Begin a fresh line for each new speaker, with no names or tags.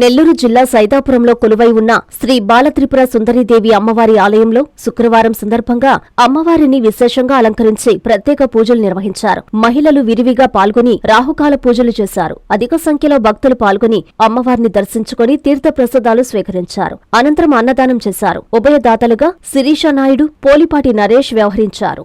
నెల్లూరు జిల్లా సైదాపురంలో కొలువై ఉన్న శ్రీ బాలత్రిపుర సుందరీదేవి అమ్మవారి ఆలయంలో శుక్రవారం సందర్భంగా అమ్మవారిని విశేషంగా అలంకరించి ప్రత్యేక పూజలు నిర్వహించారు. మహిళలు విరివిగా పాల్గొని రాహుకాల పూజలు చేశారు. అధిక సంఖ్యలో భక్తులు పాల్గొని అమ్మవారిని దర్శించుకుని తీర్థ ప్రసాదాలు స్వీకరించారు. అనంతరం అన్నదానం చేశారు. ఉభయదాతలుగా శిరీష నాయుడు పోలిపాటి నరేష్ వ్యవహరించారు.